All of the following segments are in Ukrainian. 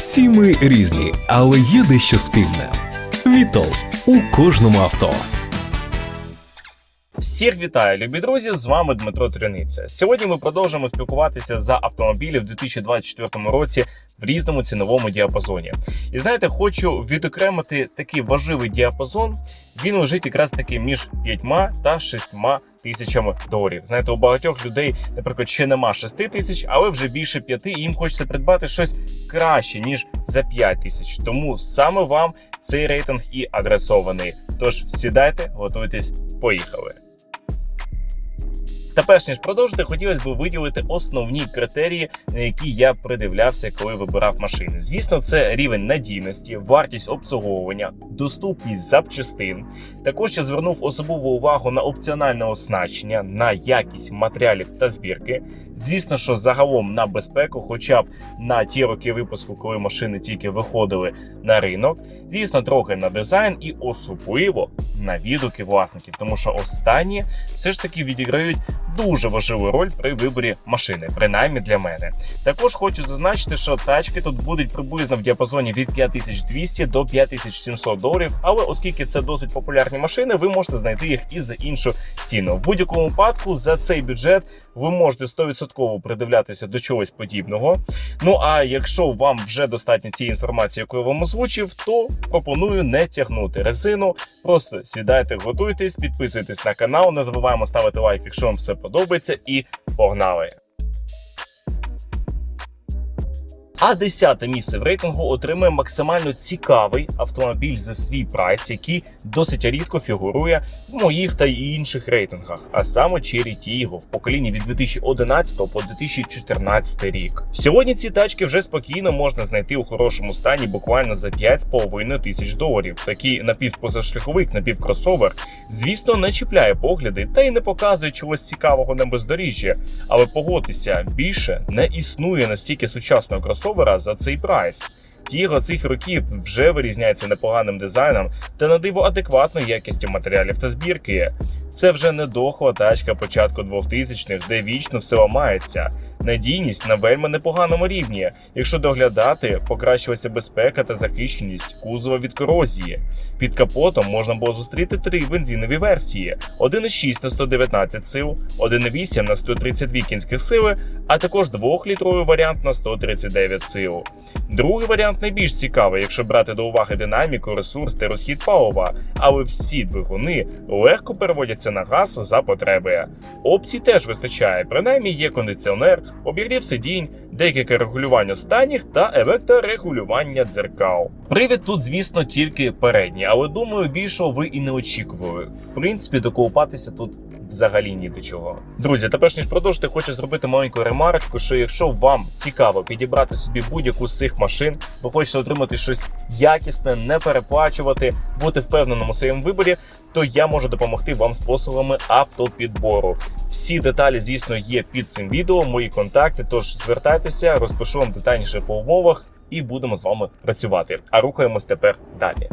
Всі ми різні, але є дещо спільне. Вітол у кожному авто. Всіх вітаю, любі друзі! З вами Дмитро Тряниця. Сьогодні ми продовжуємо спілкуватися за автомобілі в 2024 році в різному ціновому діапазоні. І знаєте, хочу відокремити такий важливий діапазон. Він лежить якраз таки між 5 та 6 тисячами доларів. Знаєте, у багатьох людей, наприклад, ще нема 6 тисяч, але вже більше 5, і їм хочеться придбати щось краще ніж за 5 тисяч. Тому саме вам цей рейтинг і адресований. Тож сідайте, готуйтесь, поїхали. Та перш ніж продовжити, хотілося б виділити основні критерії, на які я придивлявся, коли вибирав машини. Звісно, це рівень надійності, вартість обслуговування, доступність запчастин. Також я звернув особливу увагу на опціональне оснащення, на якість матеріалів та збірки. Звісно, що загалом на безпеку, хоча б на ті роки випуску, коли машини тільки виходили на ринок. Звісно, трохи на дизайн і особливо на відгуки власників, тому що останні все ж таки відіграють дуже важливу роль при виборі машини, принаймні для мене. Також хочу зазначити, що тачки тут будуть приблизно в діапазоні від 5200 до 5700 доларів. Але оскільки це досить популярні машини, ви можете знайти їх і за іншу ціну. В будь-якому випадку за цей бюджет ви можете 100% придивлятися до чогось подібного. Ну а якщо вам вже достатньо цієї інформації, яку я вам озвучив, то пропоную не тягнути резину. Просто сідайте, готуйтесь, підписуйтесь на канал. Не забуваємо ставити лайк, якщо вам все подобається, і погнали! А десяте місце в рейтингу отримує максимально цікавий автомобіль за свій прайс, який досить рідко фігурує в моїх та інших рейтингах, а саме Cherry Tiggo в поколінні від 2011 по 2014 рік. Сьогодні ці тачки вже спокійно можна знайти у хорошому стані буквально за 5,5 тисяч доларів. Такий напівпозашляховик, напівкросовер, звісно, не чіпляє погляди та й не показує чогось цікавого на бездоріжжі. Але погодьтеся, більше не існує настільки сучасного кросовера, кросовера за цей прайс. Тіго цих років вже вирізняється непоганим дизайном та на диво адекватною якістю матеріалів та збірки. Це вже не дохла тачка початку 2000-х, де вічно все ламається. Надійність на вельми непоганому рівні. Якщо доглядати, покращилася безпека та захищеність кузова від корозії. Під капотом можна було зустріти три бензинові версії: 1,6 на 119 сил, 1,8 на 132 кінських сили, а також 2-літровий варіант на 139 сил. Другий варіант найбільш цікавий, якщо брати до уваги динаміку, ресурс та розхід палива, але всі двигуни легко переводяться на газ за потреби. Опцій теж вистачає, принаймні є кондиціонер, обігрів сидінь, декілька регулювання станів та електрорегулювання дзеркал. Привід тут, звісно, тільки передній, але думаю, більшого ви і не очікували. В принципі, доколупатися тут взагалі ні до чого. Друзі, тепер ніж продовжити, хочу зробити маленьку ремарочку, що якщо вам цікаво підібрати собі будь-яку з цих машин, ви хочете отримати щось якісне, не переплачувати, бути впевненим у своєму виборі, то я можу допомогти вам способами автопідбору. Всі деталі, звісно, є під цим відео, мої контакти. Тож звертайтеся, розпишу вам детальніше по умовах, і будемо з вами працювати. А рухаємось тепер далі.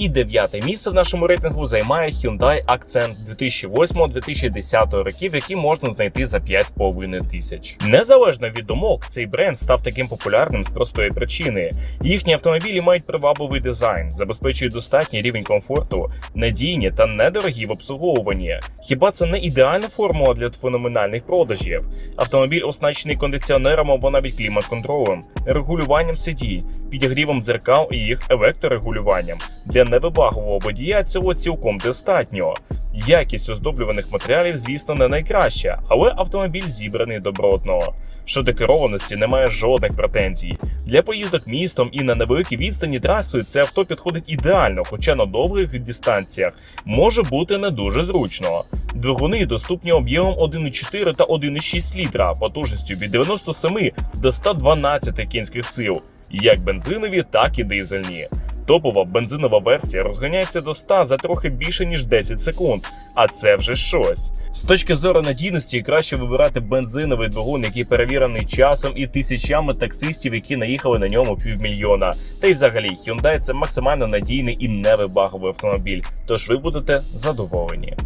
І дев'яте місце в нашому рейтингу займає Hyundai Accent 2008-2010 років, які можна знайти за 5,5 тисяч. Незалежно від думок, цей бренд став таким популярним з простої причини. Їхні автомобілі мають привабливий дизайн, забезпечують достатній рівень комфорту, надійні та недорогі в обслуговуванні. Хіба це не ідеальна формула для феноменальних продажів? Автомобіль оснащений кондиціонером або навіть клімат-контролем, регулюванням сидінь, підігрівом дзеркал і їх електрорегулюванням. Для невибагового водія цього цілком достатньо. Якість оздоблюваних матеріалів, звісно, не найкраща, але автомобіль зібраний добротно. Щодо керованості немає жодних претензій. Для поїздок містом і на невеликій відстані трасою це авто підходить ідеально, хоча на довгих дистанціях може бути не дуже зручно. Двигуни доступні об'ємом 1,4 та 1,6 літра, потужністю від 97 до 112 кінських сил, як бензинові, так і дизельні. Топова бензинова версія розганяється до 100 за трохи більше ніж 10 секунд, а це вже щось. З точки зору надійності краще вибирати бензиновий двигун, який перевірений часом і тисячами таксистів, які наїхали на ньому півмільйона. Та й взагалі Hyundai – це максимально надійний і невибаговий автомобіль, тож ви будете задоволені.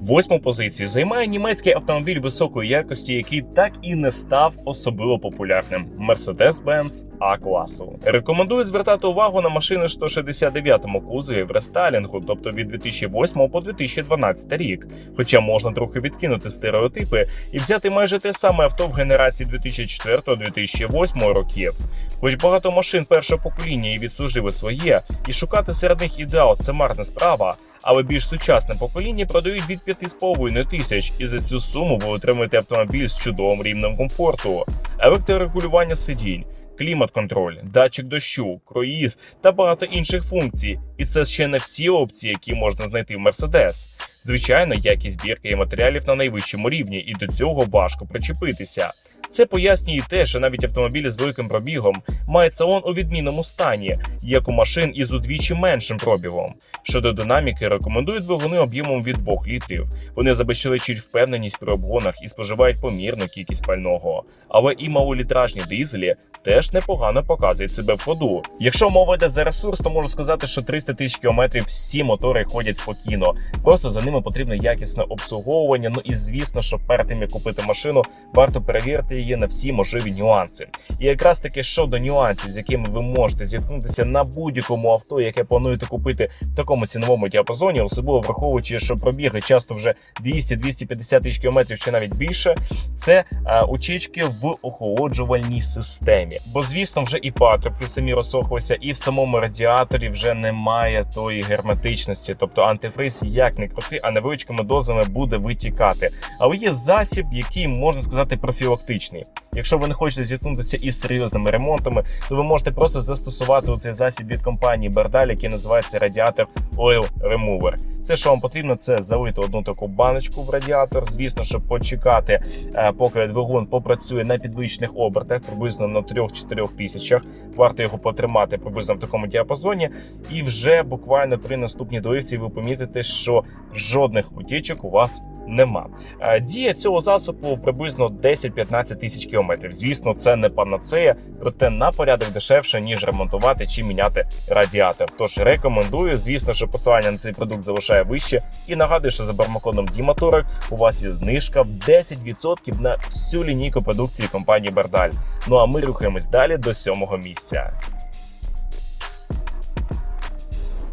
Восьму позицію займає німецький автомобіль високої якості, який так і не став особливо популярним Mercedes-Benz А класу. Рекомендую звертати увагу на машини 169-му кузові в рестайлінгу, тобто від 2008 по 2012 рік. Хоча можна трохи відкинути стереотипи і взяти майже те саме авто в генерації 2004-2008 років. Хоч багато машин першого покоління і відслужили своє, і шукати серед них ідеал це марна справа. Але більш сучасне покоління продають від 5,5 тисяч, і за цю суму ви отримаєте автомобіль з чудовим рівнем комфорту, електрорегулювання сидінь, клімат-контроль, датчик дощу, круїз та багато інших функцій. І це ще не всі опції, які можна знайти в Mercedes. Звичайно, якість збірки і матеріалів на найвищому рівні, і до цього важко причепитися. Це пояснює те, що навіть автомобілі з великим пробігом мають салон у відмінному стані, як у машин із удвічі меншим пробігом. Щодо динаміки, рекомендують двигуни об'ємом від 2 літрів. Вони забезпечують впевненість при обгонах і споживають помірну кількість пального. Але і малолітражні дизелі теж непогано показують себе в ходу. Якщо мова йде за ресурс, то можу сказати, що 300 тисяч кілометрів всі мотори ходять спокійно. Просто за ними потрібно якісне обслуговування. Ну і звісно, що перед тим як купити машину, варто перевірити її на всі можливі нюанси. І якраз таки щодо нюансів, з якими ви можете зіткнутися на будь-якому авто, яке плануєте купити в такому ціновому діапазоні, особливо враховуючи, що пробіги часто вже 200-250 тисяч кілометрів чи навіть більше. Це е, утічки в охолоджувальній системі. Бо звісно, вже і патрубки самі розсохлися, і в самому радіаторі вже немає тої герметичності, тобто антифриз як не крути, а невеличкими дозами буде витікати. Але є засіб, який можна сказати профілактичний. Якщо ви не хочете зіткнутися із серйозними ремонтами, то ви можете просто застосувати цей засіб від компанії Бардаль, який називається радіатор Oil Remover. Все, що вам потрібно, це залити одну таку баночку в радіатор. Звісно, щоб почекати, е, поки двигун попрацює на підвищених обертах, приблизно на 3-4 тисячах. Варто його потримати приблизно в такому діапазоні, і вже буквально при наступній доївці ви помітите, що жодних утічок у вас нема. Е, Дія цього засобу приблизно 10-15 тисяч кілометрів. Звісно, це не панацея, проте на порядок дешевше, ніж ремонтувати чи міняти радіатор. Тож рекомендую. Звісно, що посилання на цей продукт залишає вище. І нагадую, що за бармакодом Діматорик у вас є знижка в 10% на всю лінійку продукції компанії Бардаль. Ну а ми рухаємось далі до сьомого місця.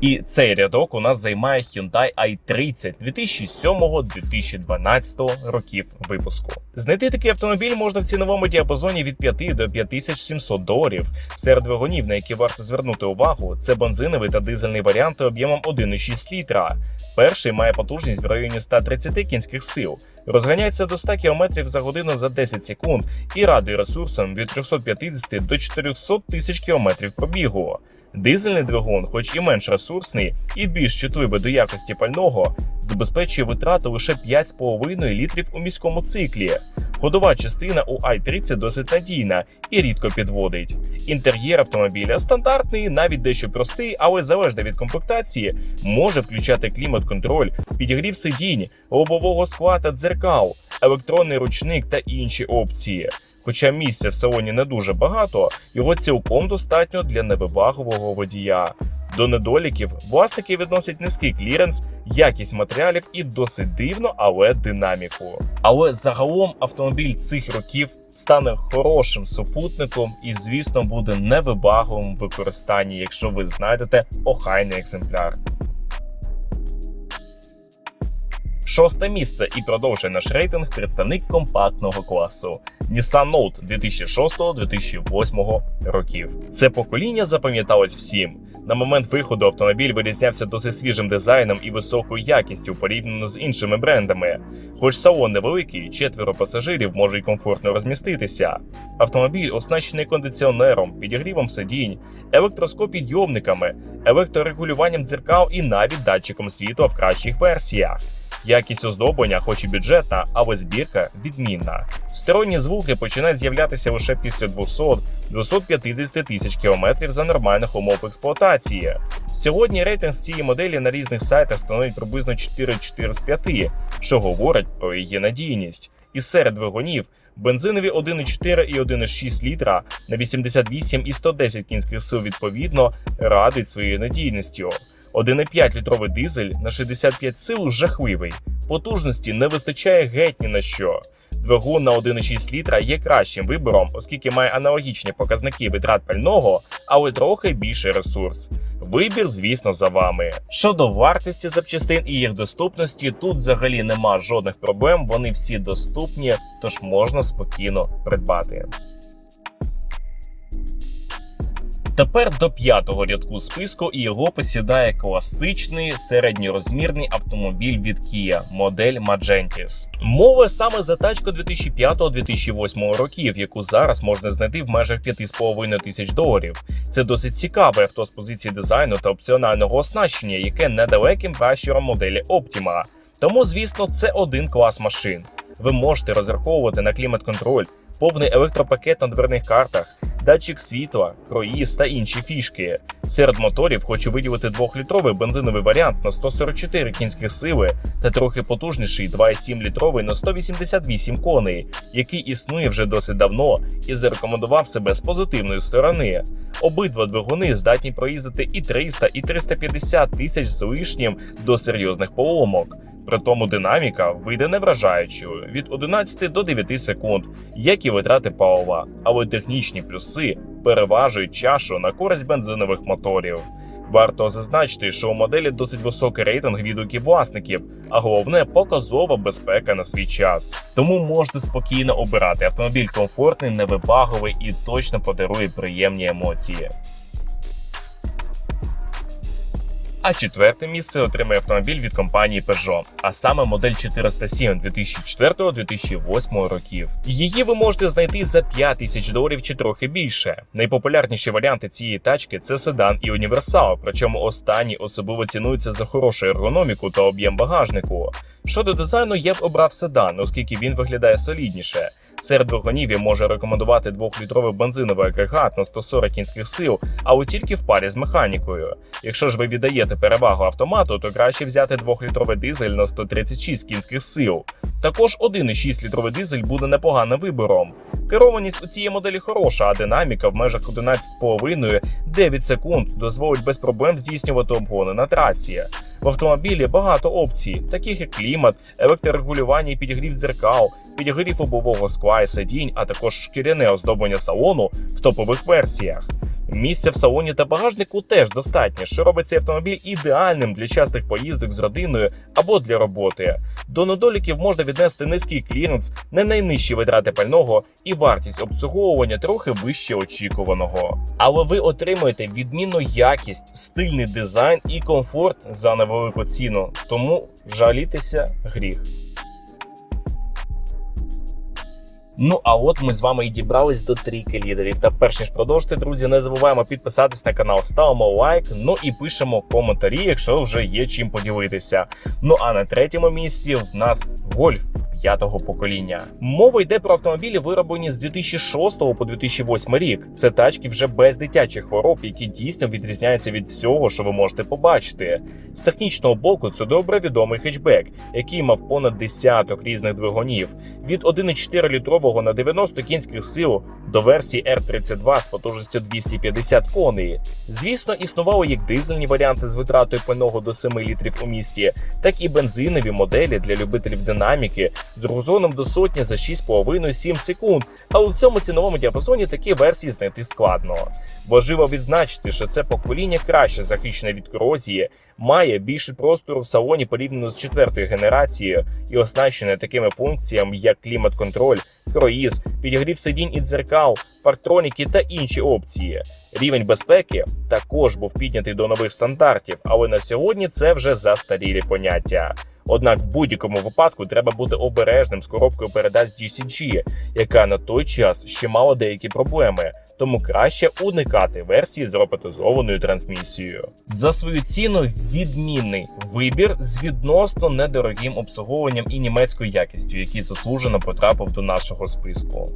І цей рядок у нас займає Hyundai i30 2007-2012 років випуску. Знайти такий автомобіль можна в ціновому діапазоні від 5 до 5700 доларів. Серед двигунів, на які варто звернути увагу, це бензиновий та дизельний варіанти об'ємом 1,6 літра. Перший має потужність в районі 130 кінських сил, розганяється до 100 км за годину за 10 секунд і радує ресурсом від 350 до 400 тисяч км пробігу. Дизельний двигун, хоч і менш ресурсний і більш чутливий до якості пального, забезпечує витрату лише 5,5 літрів у міському циклі. Ходова частина у i30 досить надійна і рідко підводить. Інтер'єр автомобіля стандартний, навіть дещо простий, але залежно від комплектації, може включати клімат-контроль, підігрів сидінь, лобового скла та дзеркал, електронний ручник та інші опції. Хоча місця в салоні не дуже багато, його цілком достатньо для невибагливого водія. До недоліків власники відносять низький кліренс, якість матеріалів і досить дивно, але динаміку. Але загалом автомобіль цих років стане хорошим супутником і, звісно, буде невибагливим в використанні, якщо ви знайдете охайний екземпляр. Шосте місце і продовжує наш рейтинг представник компактного класу Nissan Note 2006-2008 років. Це покоління запам'яталось всім. На момент виходу автомобіль вирізнявся досить свіжим дизайном і високою якістю порівняно з іншими брендами. Хоч салон невеликий, четверо пасажирів може й комфортно розміститися. Автомобіль оснащений кондиціонером, підігрівом сидінь, електроскопідйомниками, електрорегулюванням дзеркал і навіть датчиком світла в кращих версіях. Якість оздоблення, хоч і бюджетна, але збірка відмінна. Сторонні звуки починають з'являтися лише після 200-250 тисяч кілометрів за нормальних умов експлуатації. Сьогодні рейтинг цієї моделі на різних сайтах становить приблизно 4,4 з 5, що говорить про її надійність. І серед двигунів бензинові 1,4 і 1,6 літра на 88 і 110 кінських сил відповідно радують своєю надійністю. 1,5 літровий дизель на 65 сил жахливий. Потужності не вистачає геть ні на що. Двигун на 1,6 літра є кращим вибором, оскільки має аналогічні показники витрат пального, але трохи більший ресурс. Вибір, звісно, за вами. Щодо вартості запчастин і їх доступності, тут взагалі нема жодних проблем. Вони всі доступні, тож можна спокійно придбати. Тепер до п'ятого рядку списку і його посідає класичний середньорозмірний автомобіль від Kia, модель Magentis. Мова саме за тачку 2005-2008 років, яку зараз можна знайти в межах 5,5 тисяч доларів. Це досить цікаве авто з позиції дизайну та опціонального оснащення, яке недалеким пращуром моделі Optima. Тому, звісно, це один клас машин. Ви можете розраховувати на клімат-контроль, повний електропакет на дверних картах, датчик світла, круїз та інші фішки. Серед моторів хочу виділити 2-літровий бензиновий варіант на 144 кінських сили та трохи потужніший 2,7-літровий на 188 коней, який існує вже досить давно і зарекомендував себе з позитивної сторони. Обидва двигуни здатні проїздити і 300, і 350 тисяч з лишнім до серйозних поломок. Притому динаміка вийде не вражаючою від 11 до 9 секунд, як і витрати палива, але технічні плюси переважують чашу на користь бензинових моторів. Варто зазначити, що у моделі досить високий рейтинг відгуків власників, а головне показова безпека на свій час. Тому можете спокійно обирати автомобіль комфортний, невибаговий і точно подарує приємні емоції. А четверте місце отримає автомобіль від компанії Peugeot, а саме модель 407 2004-2008 років. Її ви можете знайти за 5 тисяч доларів чи трохи більше. Найпопулярніші варіанти цієї тачки це седан і універсал, причому останні особливо цінуються за хорошу ергономіку та об'єм багажнику. Щодо дизайну, я б обрав седан, оскільки він виглядає солідніше. Серед двигунів я можу рекомендувати 2-літровий бензиновий агрегат на 140 кінських сил, але тільки в парі з механікою. Якщо ж ви віддаєте перевагу автомату, то краще взяти 2-літровий дизель на 136 кінських сил. Також 1,6 літровий дизель буде непоганим вибором. Керованість у цієї моделі хороша, а динаміка в межах 11,5-9 секунд дозволить без проблем здійснювати обгони на трасі. В автомобілі багато опцій, таких як клімат, електрорегулювання і підігрів дзеркал, підігрів обового скла і сидінь, а також шкіряне оздоблення салону в топових версіях. Місця в салоні та багажнику теж достатньо, що робить цей автомобіль ідеальним для частих поїздок з родиною або для роботи. До недоліків можна віднести низький кліренс, не найнижчі витрати пального і вартість обслуговування трохи вище очікуваного. Але ви отримуєте відмінну якість, стильний дизайн і комфорт за невелику ціну, тому жалітися гріх. Ну а от ми з вами і дібрались до трійки лідерів. Та перш ніж продовжити, друзі, не забуваємо підписатись на канал, ставимо лайк, ну і пишемо коментарі, якщо вже є чим поділитися. Ну а на третьому місці в нас гольф. П'ятого покоління мова йде про автомобілі, вироблені з 2006 по 2008 рік. Це тачки вже без дитячих хвороб, які дійсно відрізняються від всього, що ви можете побачити. З технічного боку це добре відомий хетчбек, який мав понад десяток різних двигунів від 1,4 літрового на 90 кінських сил до версії R32 з потужністю 250 коней. Звісно, існували як дизельні варіанти з витратою пального до 7 літрів у місті, так і бензинові моделі для любителів динаміки з розгоном до сотні за 6,5-7 секунд. Але в цьому ціновому діапазоні такі версії знайти складно. Важливо відзначити, що це покоління краще захищене від корозії, має більше простору в салоні порівняно з четвертою генерацією і оснащене такими функціями, як клімат-контроль, круїз, підігрів сидінь і дзеркал, парктроніки та інші опції. Рівень безпеки також був піднятий до нових стандартів, але на сьогодні це вже застарілі поняття. Однак в будь-якому випадку треба бути обережним з коробкою передач DCG, яка на той час ще мала деякі проблеми, тому краще уникати версії з роботизованою трансмісією. За свою ціну відмінний вибір з відносно недорогим обслуговуванням і німецькою якістю, який заслужено потрапив до нашого списку.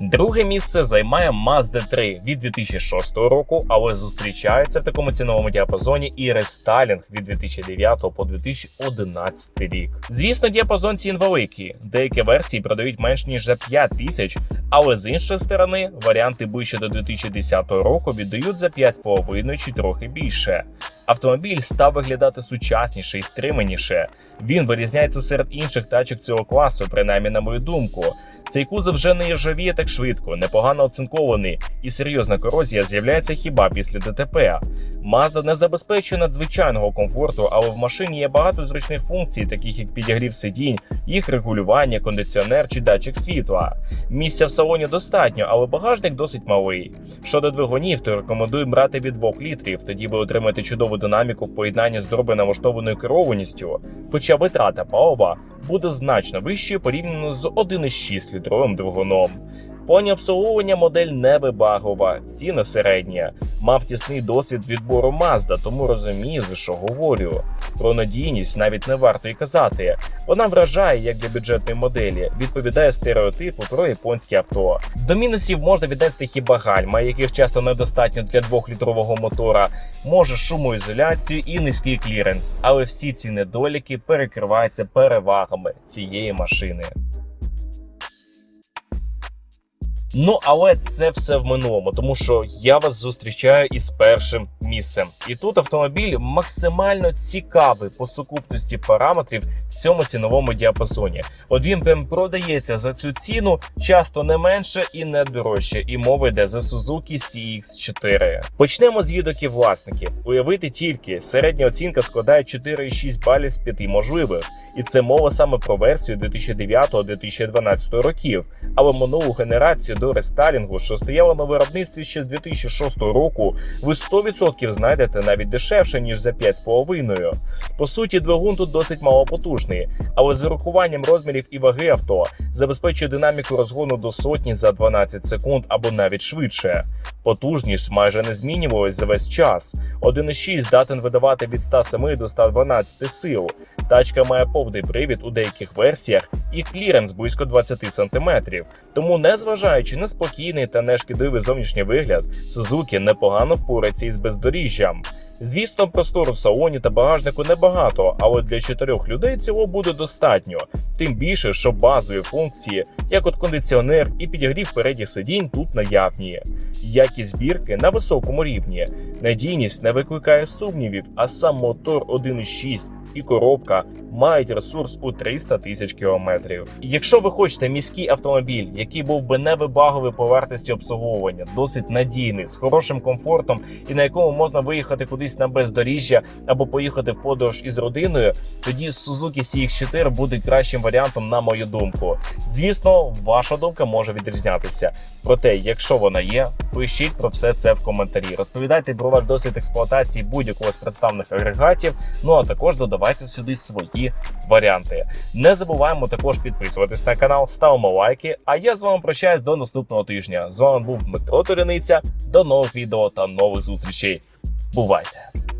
Друге місце займає Mazda 3 від 2006 року, але зустрічається в такому ціновому діапазоні і рестайлінг від 2009 по 2011 рік. Звісно, діапазон цін великий. Деякі версії продають менш ніж за 5 тисяч, Але з іншої сторони, варіанти ближче до 2010 року віддають за 5,5 чи трохи більше. Автомобіль став виглядати сучасніше і стриманіше. Він вирізняється серед інших тачок цього класу, принаймні на мою думку. Цей кузов вже не іржавіє так швидко, непогано оцинкований, і серйозна корозія з'являється хіба після ДТП. Mazda не забезпечує надзвичайного комфорту, але в машині є багато зручних функцій, таких як підігрів сидінь, їх регулювання, кондиціонер чи датчик світла. Місця в салоні достатньо, але багажник досить малий. Щодо двигунів, то рекомендую брати від 2 літрів, тоді ви отримаєте чудову динаміку в поєднанні з добре налаштованою керованістю, хоча витрата палива буде значно вищою порівняно з 1,6 літровим двигуном. Плані обслуговування модель не вибагова, ціна середня. Мав тісний досвід відбору Mazda, тому розумію, за що говорю. Про надійність навіть не варто й казати. Вона вражає як для бюджетної моделі, відповідає стереотипу про японське авто. До мінусів можна віднести хіба гальма, яких часто недостатньо для двохлітрового мотора, може шумоізоляцію і низький кліренс. Але всі ці недоліки перекриваються перевагами цієї машини. Ну, але це все в минулому, тому що я вас зустрічаю із першим місцем. І тут автомобіль максимально цікавий по сукупності параметрів в цьому ціновому діапазоні. От він прям продається за цю ціну, часто не менше і не дорожче. І мова йде за Suzuki CX4. Почнемо з відгуків власників. Уявити тільки, середня оцінка складає 4,6 балів з 5 можливих. І це мова саме про версію 2009-2012 років. Але минулу генерацію до рестайлінгу, що стояла на виробництві ще з 2006 року, ви 100% знайдете навіть дешевше ніж за 5,5. По суті, двигун тут досить малопотужний, але з урахуванням розмірів і ваги авто забезпечує динаміку розгону до сотні за 12 секунд або навіть швидше. Потужність майже не змінювалась за весь час. 1,6 здатен видавати від 107 до 112 сил. Тачка має повний привід у деяких версіях і кліренс близько 20 см. Тому, незважаючи на спокійний та нешкідливий зовнішній вигляд, Сузуки непогано впорається із бездоріжжям. Звісно, простору в салоні та багажнику небагато, але для чотирьох людей цього буде достатньо. Тим більше, що базові функції, як от кондиціонер і підігрів передніх сидінь, тут наявні. Якість збірки на високому рівні. Надійність не викликає сумнівів, а сам мотор 1.6 і коробка мають ресурс у 300 тисяч кілометрів. Якщо ви хочете міський автомобіль, який був би невибагливий по вартості обслуговування, досить надійний, з хорошим комфортом і на якому можна виїхати кудись на бездоріжжя або поїхати в подорож із родиною, тоді Suzuki CX4 буде кращим варіантом, на мою думку. Звісно, ваша думка може відрізнятися. Проте, якщо вона є, пишіть про все це в коментарі. Розповідайте про ваш досвід експлуатації будь-якого з представлених агрегатів. Ну а також додавайте сюди свої варіанти. Не забуваємо також підписуватись на канал, ставимо лайки. А я з вами прощаюсь до наступного тижня. З вами був Дмитро Туряниця. До нових відео та нових зустрічей. Бувайте!